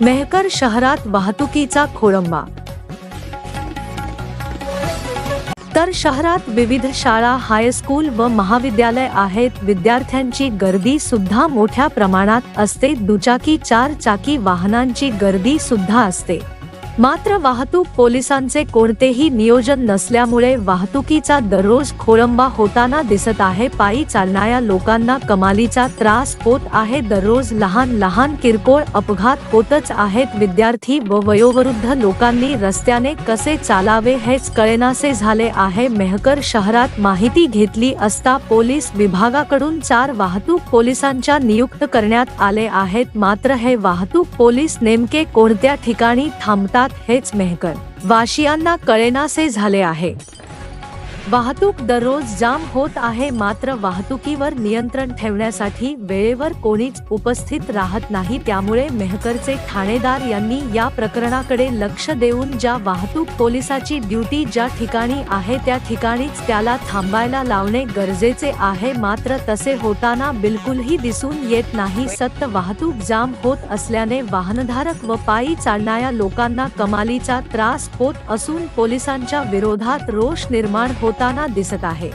मेहकर शहरात वाहतुकीचा खोळंबा. तर शहरात विविध शाळा हायस्कूल व महाविद्यालय आहेत. विद्यार्थ्यांची गर्दी सुद्धा मोठ्या प्रमाणात असते. दुचाकी चार चाकी वाहनांची गर्दी सुद्धा असते. मात्र वाहतूक पोलिसांचे कोणतेही नियोजन नसल्यामुळे वाहतुकीचा दररोज खोळंबा होताना दिसत आहे. पायी चालणाऱ्या लोकांना कमालीचा त्रास होत आहे. दररोज लहान लहान किरकोळ अपघात होतच आहेत. विद्यार्थी व वयोवृद्ध लोकांनी रस्त्याने कसे चालावे हेच कळेनासे झाले आहे. मेहकर शहरात माहिती घेतली असता पोलीस विभागाकडून चार वाहतूक पोलिसांच्या नियुक्त करण्यात आले आहेत. मात्र हे वाहतूक पोलीस नेमके कोणत्या ठिकाणी थांबतात हेच मेहकर वाशियांना कळेनासे झाले आहे. वाहतूक दररोज जाम होत आहे मात्र वाहतुकीवर नियंत्रण ठेवण्यासाठी वेळेवर कोणीच उपस्थित राहत नाही. त्यामुळे मेहकरचे ठाणेदार यांनी या प्रकरणाकडे लक्ष देऊन ज्या वाहतूक पोलिसाची ड्युटी ज्या ठिकाणी आहे त्या ठिकाणीच त्याला थांबायला लावणे गरजेचे आहे. मात्र तसे होताना बिलकुलही दिसून येत नाही. सत्य वाहतूक जाम होत असल्याने वाहनधारक व पायी चालणाऱ्या लोकांना कमालीचा त्रास होत असून पोलिसांच्या विरोधात रोष निर्माण होताना दिसत आहे.